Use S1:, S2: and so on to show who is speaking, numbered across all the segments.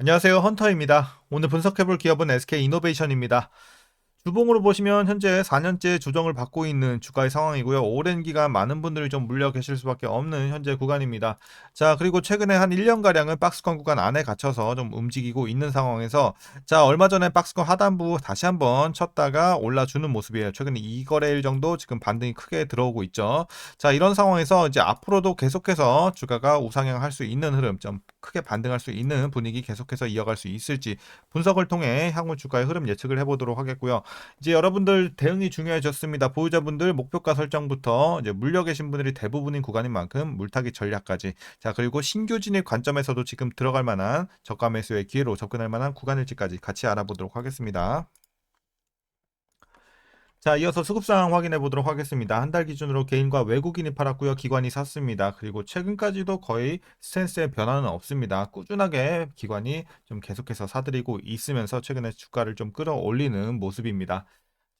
S1: 안녕하세요. 헌터입니다. 오늘 분석해볼 기업은 SK 이노베이션입니다. 주봉으로 보시면 현재 4년째 조정을 받고 있는 주가의 상황이고요. 오랜 기간 많은 분들이 좀 물려 계실 수밖에 없는 현재 구간입니다. 자, 그리고 최근에 한 1년가량은 박스권 구간 안에 갇혀서 좀 움직이고 있는 상황에서 자, 얼마 전에 박스권 하단부 다시 한번 쳤다가 올라주는 모습이에요. 최근에 2거래일 정도 지금 반등이 크게 들어오고 있죠. 자, 이런 상황에서 이제 앞으로도 계속해서 주가가 우상향 할수 있는 흐름, 좀 크게 반등할 수 있는 분위기 계속해서 이어갈 수 있을지 분석을 통해 향후 주가의 흐름 예측을 해보도록 하겠고요. 이제 여러분들 대응이 중요해졌습니다. 보유자분들 목표가 설정부터 이제 물려 계신 분들이 대부분인 구간인 만큼 물타기 전략까지 자 그리고 신규 진입 관점에서도 지금 들어갈 만한 저가 매수의 기회로 접근할 만한 구간일지까지 같이 알아보도록 하겠습니다. 자, 이어서 수급 상황 확인해 보도록 하겠습니다. 한 달 기준으로 개인과 외국인이 팔았고요. 기관이 샀습니다. 그리고 최근까지도 거의 스탠스의 변화는 없습니다. 꾸준하게 기관이 좀 계속해서 사들이고 있으면서 최근에 주가를 좀 끌어올리는 모습입니다.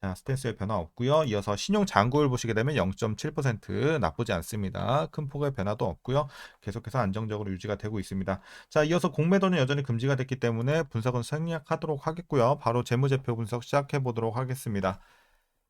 S1: 자, 스탠스의 변화 없고요. 이어서 신용 잔고율 보시게 되면 0.7% 나쁘지 않습니다. 큰 폭의 변화도 없고요. 계속해서 안정적으로 유지가 되고 있습니다. 자, 이어서 공매도는 여전히 금지가 됐기 때문에 분석은 생략하도록 하겠고요. 바로 재무제표 분석 시작해 보도록 하겠습니다.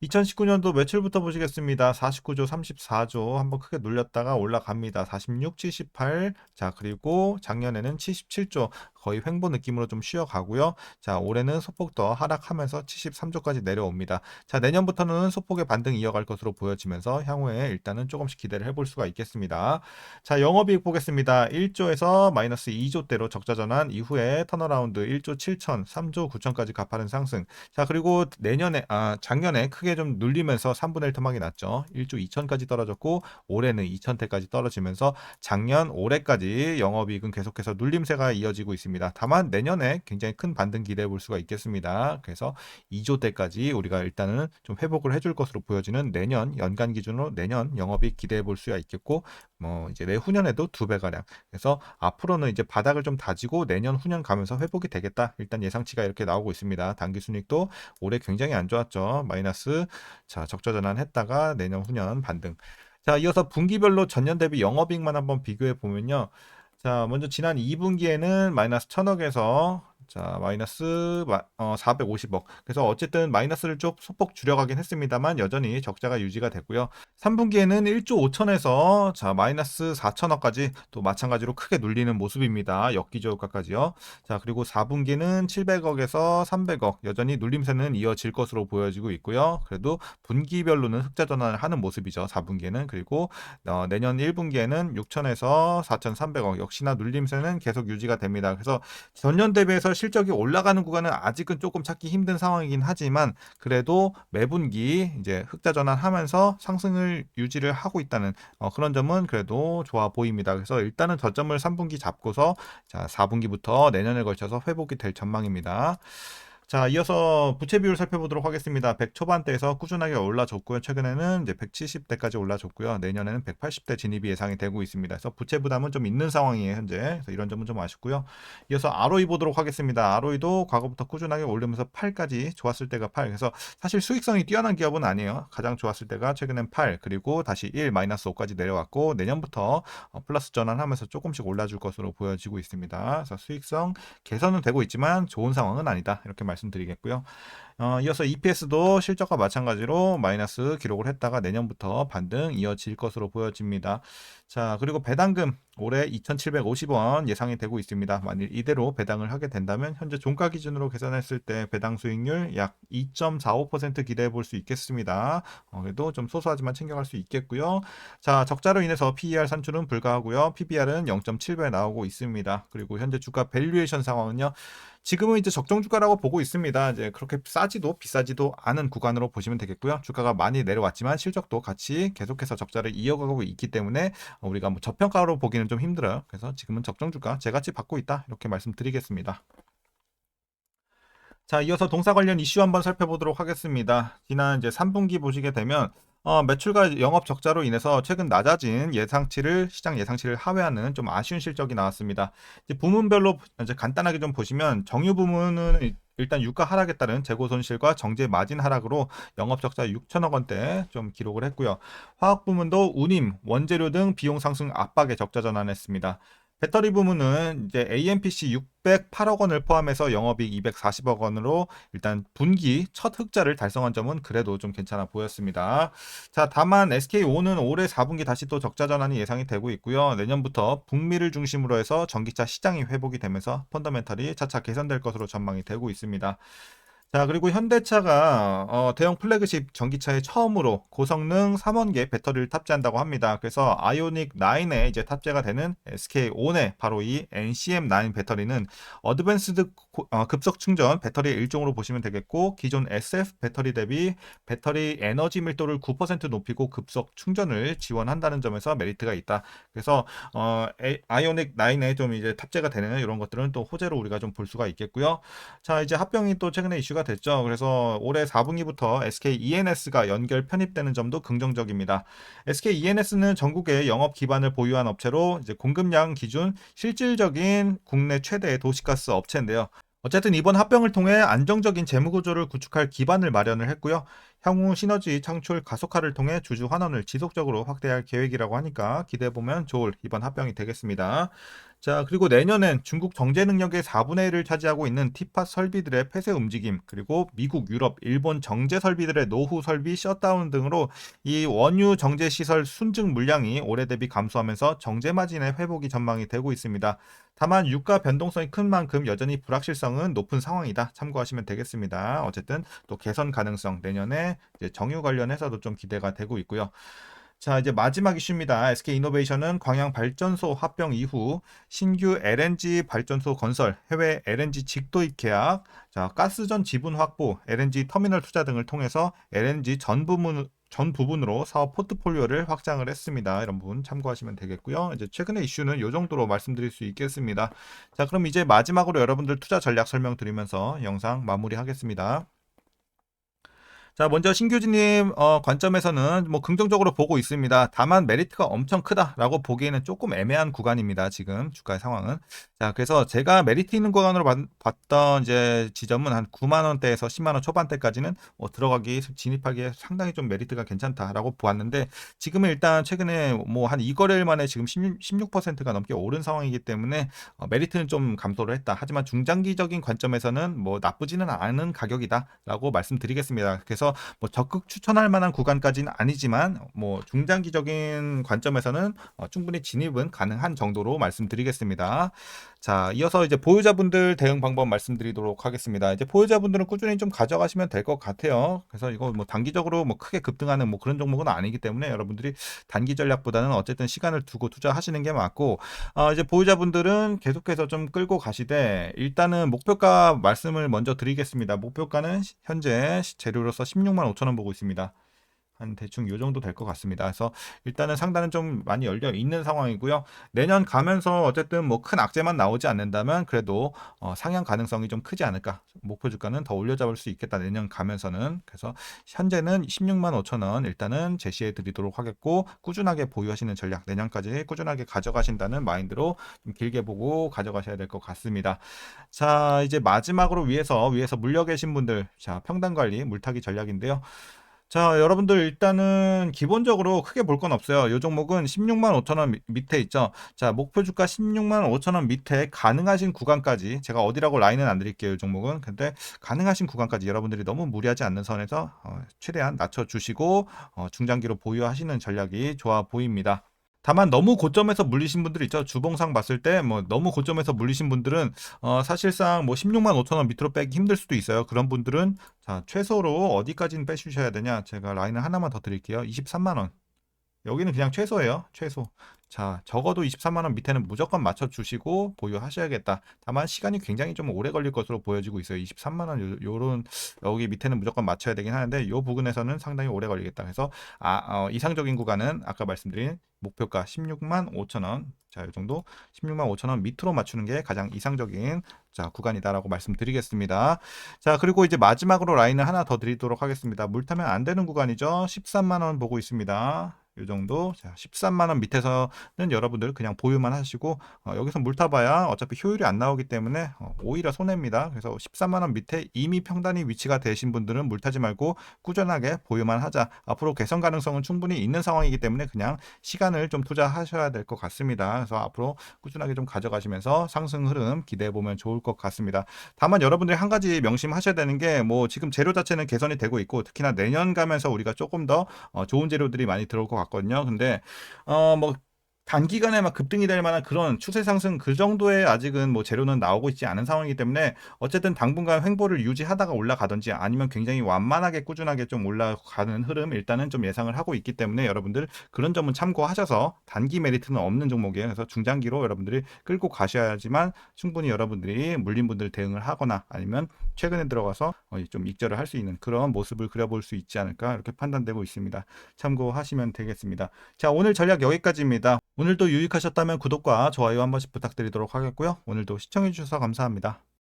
S1: 2019년도 매출부터 보시겠습니다. 49조, 34조 한번 크게 눌렸다가 올라갑니다. 46, 78. 자, 그리고 작년에는 77조 거의 횡보 느낌으로 좀 쉬어가고요. 자, 올해는 소폭 더 하락하면서 73조까지 내려옵니다. 자, 내년부터는 소폭의 반등 이어갈 것으로 보여지면서 향후에 일단은 조금씩 기대를 해볼 수가 있겠습니다. 자, 영업이익 보겠습니다. 1조에서 마이너스 2조대로 적자 전환 이후에 턴어라운드 1조 7천, 3조 9천까지 가파른 상승. 자, 그리고 내년에 아, 작년에 크게 좀 눌리면서 3분의 1 토막이 났죠. 1조 2천까지 떨어졌고 올해는 2천대까지 떨어지면서 작년 올해까지 영업이익은 계속해서 눌림세가 이어지고 있습니다. 있습니다. 다만 내년에 굉장히 큰 반등 기대해 볼 수가 있겠습니다. 그래서 2조 때까지 우리가 일단은 좀 회복을 해줄 것으로 보여지는 내년 연간 기준으로 내년 영업이 기대해 볼 수가 있겠고 뭐 이제 내후년에도 두 배 가량. 그래서 앞으로는 이제 바닥을 좀 다지고 내년 후년 가면서 회복이 되겠다. 일단 예상치가 이렇게 나오고 있습니다. 단기 순익도 올해 굉장히 안 좋았죠. 마이너스 자 적자 전환했다가 내년 후년 반등. 자, 이어서 분기별로 전년 대비 영업이익만 한번 비교해 보면요. 자, 먼저 지난 2분기에는 마이너스 1000억에서 자, 마이너스 어, 450억. 그래서 어쨌든 마이너스를 좀 소폭 줄여가긴 했습니다만 여전히 적자가 유지가 됐고요. 3분기에는 1조 5천에서 자, 마이너스 4천억까지 또 마찬가지로 크게 눌리는 모습입니다. 역기저효과까지요. 자, 그리고 4분기는 700억에서 300억. 여전히 눌림세는 이어질 것으로 보여지고 있고요. 그래도 분기별로는 흑자 전환을 하는 모습이죠. 4분기에는. 그리고 어, 내년 1분기에는 6천에서 4,300억. 역시나 눌림세는 계속 유지가 됩니다. 그래서 전년 대비해서 실적이 올라가는 구간은 아직은 조금 찾기 힘든 상황이긴 하지만 그래도 매분기 이제 흑자 전환하면서 상승을 유지를 하고 있다는 어, 그런 점은 그래도 좋아 보입니다. 그래서 일단은 저점을 3분기 잡고서 자 4분기부터 내년에 걸쳐서 회복이 될 전망입니다. 자, 이어서 부채 비율 살펴보도록 하겠습니다. 100 초반대에서 꾸준하게 올라줬고요. 최근에는 이제 170대까지 올라줬고요. 내년에는 180대 진입이 예상이 되고 있습니다. 그래서 부채 부담은 좀 있는 상황이에요, 현재. 그래서 이런 점은 좀 아쉽고요. 이어서 ROE 보도록 하겠습니다. ROE도 과거부터 꾸준하게 올리면서 8까지 좋았을 때가 8. 그래서 사실 수익성이 뛰어난 기업은 아니에요. 가장 좋았을 때가 최근엔 8, 그리고 다시 1, 마이너스 5까지 내려왔고 내년부터 어, 플러스 전환하면서 조금씩 올라줄 것으로 보여지고 있습니다. 그래서 수익성 개선은 되고 있지만 좋은 상황은 아니다. 이렇게 말씀 말씀드리겠고요. 어, 이어서 EPS도 실적과 마찬가지로 마이너스 기록을 했다가 내년부터 반등 이어질 것으로 보여집니다. 자, 그리고 배당금 올해 2,750원 예상이 되고 있습니다. 만일 이대로 배당을 하게 된다면 현재 종가 기준으로 계산했을 때 배당 수익률 약 2.45% 기대해 볼 수 있겠습니다. 어, 그래도 좀 소소하지만 챙겨갈 수 있겠고요. 자, 적자로 인해서 PER 산출은 불가하고요. PBR은 0.7배 나오고 있습니다. 그리고 현재 주가 밸류에이션 상황은요. 지금은 이제 적정 주가라고 보고 있습니다. 이제 그렇게 싸지도 비싸지도 않은 구간으로 보시면 되겠고요. 주가가 많이 내려왔지만 실적도 같이 계속해서 적자를 이어가고 있기 때문에 우리가 뭐 저평가로 보기는 좀 힘들어요. 그래서 지금은 적정 주가 제같이 받고 있다 이렇게 말씀드리겠습니다. 자, 이어서 동사 관련 이슈 한번 살펴보도록 하겠습니다. 지난 이제 3분기 보시게 되면 어, 매출과 영업 적자로 인해서 최근 낮아진 예상치를 시장 예상치를 하회하는 좀 아쉬운 실적이 나왔습니다. 이제 부문별로 이제 간단하게 좀 보시면 정유 부문은 일단 유가 하락에 따른 재고 손실과 정제 마진 하락으로 영업 적자 6천억 원대 좀 기록을 했고요. 화학 부문도 운임, 원재료 등 비용 상승 압박에 적자 전환했습니다. 배터리 부문은 이제 AMPC 608억 원을 포함해서 영업이익 240억 원으로 일단 분기 첫 흑자를 달성한 점은 그래도 좀 괜찮아 보였습니다. 자, 다만 SKO는 올해 4분기 다시 또 적자 전환이 예상이 되고 있고요. 내년부터 북미를 중심으로 해서 전기차 시장이 회복이 되면서 펀더멘털이 차차 개선될 것으로 전망이 되고 있습니다. 자, 그리고 현대차가 어, 대형 플래그십 전기차에 처음으로 고성능 3원계 배터리를 탑재한다고 합니다. 그래서 아이오닉 9에 이제 탑재가 되는 SK 온의 바로 이 NCM9 배터리는 어드밴스드 고- 어, 급속 충전 배터리의 일종으로 보시면 되겠고 기존 SF 배터리 대비 배터리 에너지 밀도를 9% 높이고 급속 충전을 지원한다는 점에서 메리트가 있다. 그래서 어, 에- 아이오닉 9에 좀 이제 탑재가 되는 이런 것들은 또 호재로 우리가 좀 볼 수가 있겠고요. 자, 이제 합병이 또 최근에 이슈가 됐죠. 그래서 올해 4분기부터 SK ENS가 연결 편입되는 점도 긍정적입니다. SK ENS는 전국의 영업 기반을 보유한 업체로 이제 공급량 기준 실질적인 국내 최대의 도시가스 업체인데요. 어쨌든 이번 합병을 통해 안정적인 재무 구조를 구축할 기반을 마련을 했고요. 향후 시너지 창출 가속화를 통해 주주 환원을 지속적으로 확대할 계획이라고 하니까 기대해 보면 좋을 이번 합병이 되겠습니다. 자, 그리고 내년엔 중국 정제 능력의 4분의 1을 차지하고 있는 티팟 설비들의 폐쇄 움직임, 그리고 미국, 유럽, 일본 정제 설비들의 노후 설비 셧다운 등으로 이 원유 정제 시설 순증 물량이 올해 대비 감소하면서 정제 마진의 회복이 전망이 되고 있습니다. 다만 유가 변동성이 큰 만큼 여전히 불확실성은 높은 상황이다. 참고하시면 되겠습니다. 어쨌든 또 개선 가능성 내년에 정유 관련해서도 좀 기대가 되고 있고요. 자, 이제 마지막 이슈입니다. SK 이노베이션은 광양 발전소 합병 이후 신규 LNG 발전소 건설, 해외 LNG 직도입 계약, 자, 가스전 지분 확보, LNG 터미널 투자 등을 통해서 LNG 전 부분 전 부분으로 사업 포트폴리오를 확장을 했습니다. 이런 부분 참고하시면 되겠고요. 이제 최근의 이슈는 이 정도로 말씀드릴 수 있겠습니다. 자, 그럼 이제 마지막으로 여러분들 투자 전략 설명드리면서 영상 마무리하겠습니다. 자, 먼저 신규진님 어, 관점에서는 뭐 긍정적으로 보고 있습니다. 다만 메리트가 엄청 크다라고 보기에는 조금 애매한 구간입니다. 지금 주가의 상황은. 자, 그래서 제가 메리트 있는 구간으로 봤, 봤던 이제 지점은 한 9만 원대에서 10만 원 초반대까지는 뭐 들어가기 진입하기에 상당히 좀 메리트가 괜찮다라고 보았는데 지금은 일단 최근에 뭐 한 2거래일 만에 지금 16, 16%가 넘게 오른 상황이기 때문에 어, 메리트는 좀 감소를 했다. 하지만 중장기적인 관점에서는 뭐 나쁘지는 않은 가격이다라고 말씀드리겠습니다. 그래서 뭐 적극 추천할 만한 구간까지는 아니지만 뭐 중장기적인 관점에서는 어, 충분히 진입은 가능한 정도로 말씀드리겠습니다. 자, 이어서 이제 보유자분들 대응 방법 말씀드리도록 하겠습니다. 이제 보유자분들은 꾸준히 좀 가져가시면 될 것 같아요. 그래서 이거 뭐 단기적으로 뭐 크게 급등하는 뭐 그런 종목은 아니기 때문에 여러분들이 단기 전략보다는 어쨌든 시간을 두고 투자하시는 게 맞고 어, 이제 보유자분들은 계속해서 좀 끌고 가시되 일단은 목표가 말씀을 먼저 드리겠습니다. 목표가는 시- 현재 시- 재료로서 16만 5천 원 보고 있습니다. 한 대충 요 정도 될 것 같습니다. 그래서 일단은 상단은 좀 많이 열려 있는 상황이고요. 내년 가면서 어쨌든 뭐 큰 악재만 나오지 않는다면 그래도 어, 상향 가능성이 좀 크지 않을까. 목표 주가는 더 올려잡을 수 있겠다. 내년 가면서는. 그래서 현재는 16만 5천 원 일단은 제시해 드리도록 하겠고 꾸준하게 보유하시는 전략 내년까지 꾸준하게 가져가신다는 마인드로 좀 길게 보고 가져가셔야 될 것 같습니다. 자, 이제 마지막으로 위에서 위에서 물려 계신 분들 자, 평단 관리 물타기 전략인데요. 자, 여러분들 일단은 기본적으로 크게 볼 건 없어요. 이 종목은 16만 5천 원 밑- 밑에 있죠. 자, 목표 주가 16만 5천 원 밑에 가능하신 구간까지 제가 어디라고 라인은 안 드릴게요. 이 종목은. 근데 가능하신 구간까지 여러분들이 너무 무리하지 않는 선에서 어, 최대한 낮춰 주시고 어, 중장기로 보유하시는 전략이 좋아 보입니다. 다만 너무 고점에서 물리신 분들 있죠. 주봉상 봤을 때 뭐 너무 고점에서 물리신 분들은 어, 사실상 뭐 16만 5천 원 밑으로 빼기 힘들 수도 있어요. 그런 분들은 자, 최소로 어디까지는 빼주셔야 되냐? 제가 라인을 하나만 더 드릴게요. 23만 원. 여기는 그냥 최소예요. 최소. 자, 적어도 23만 원 밑에는 무조건 맞춰 주시고 보유하셔야겠다. 다만 시간이 굉장히 좀 오래 걸릴 것으로 보여지고 있어요. 23만 원 요, 요런 여기 밑에는 무조건 맞춰야 되긴 하는데 요 부분에서는 상당히 오래 걸리겠다. 그래서 아, 어, 이상적인 구간은 아까 말씀드린 목표가 16만 5천 원. 자, 이 정도 16만 5천 원 밑으로 맞추는 게 가장 이상적인 자, 구간이다라고 말씀드리겠습니다. 자, 그리고 이제 마지막으로 라인을 하나 더 드리도록 하겠습니다. 물 타면 안 되는 구간이죠. 13만 원 보고 있습니다. 이 정도. 자, 13만 원 밑에서는 여러분들 그냥 보유만 하시고 어, 여기서 물 타봐야 어차피 효율이 안 나오기 때문에 어, 오히려 손해입니다. 그래서 13만 원 밑에 이미 평단이 위치가 되신 분들은 물 타지 말고 꾸준하게 보유만 하자. 앞으로 개선 가능성은 충분히 있는 상황이기 때문에 그냥 시간을 좀 투자하셔야 될 것 같습니다. 그래서 앞으로 꾸준하게 좀 가져가시면서 상승 흐름 기대해 보면 좋을 것 같습니다. 다만 여러분들이 한 가지 명심하셔야 되는 게 뭐 지금 재료 자체는 개선이 되고 있고 특히나 내년 가면서 우리가 조금 더 어, 좋은 재료들이 많이 들어올 것 같 거든요. 근데 어뭐 단기간에 막 급등이 될 만한 그런 추세 상승 그 정도의 아직은 뭐 재료는 나오고 있지 않은 상황이기 때문에 어쨌든 당분간 횡보를 유지하다가 올라가든지 아니면 굉장히 완만하게 꾸준하게 좀 올라가는 흐름 일단은 좀 예상을 하고 있기 때문에 여러분들 그런 점은 참고하셔서 단기 메리트는 없는 종목이에요. 그래서 중장기로 여러분들이 끌고 가셔야지만 충분히 여러분들이 물린 분들 대응을 하거나 아니면 최근에 들어가서 어, 좀 익절을 할 수 있는 그런 모습을 그려볼 수 있지 않을까 이렇게 판단되고 있습니다. 참고하시면 되겠습니다. 자 오늘 전략 여기까지입니다. 오늘도 유익하셨다면 구독과 좋아요 한 번씩 부탁드리도록 하겠고요. 오늘도 시청해주셔서 감사합니다.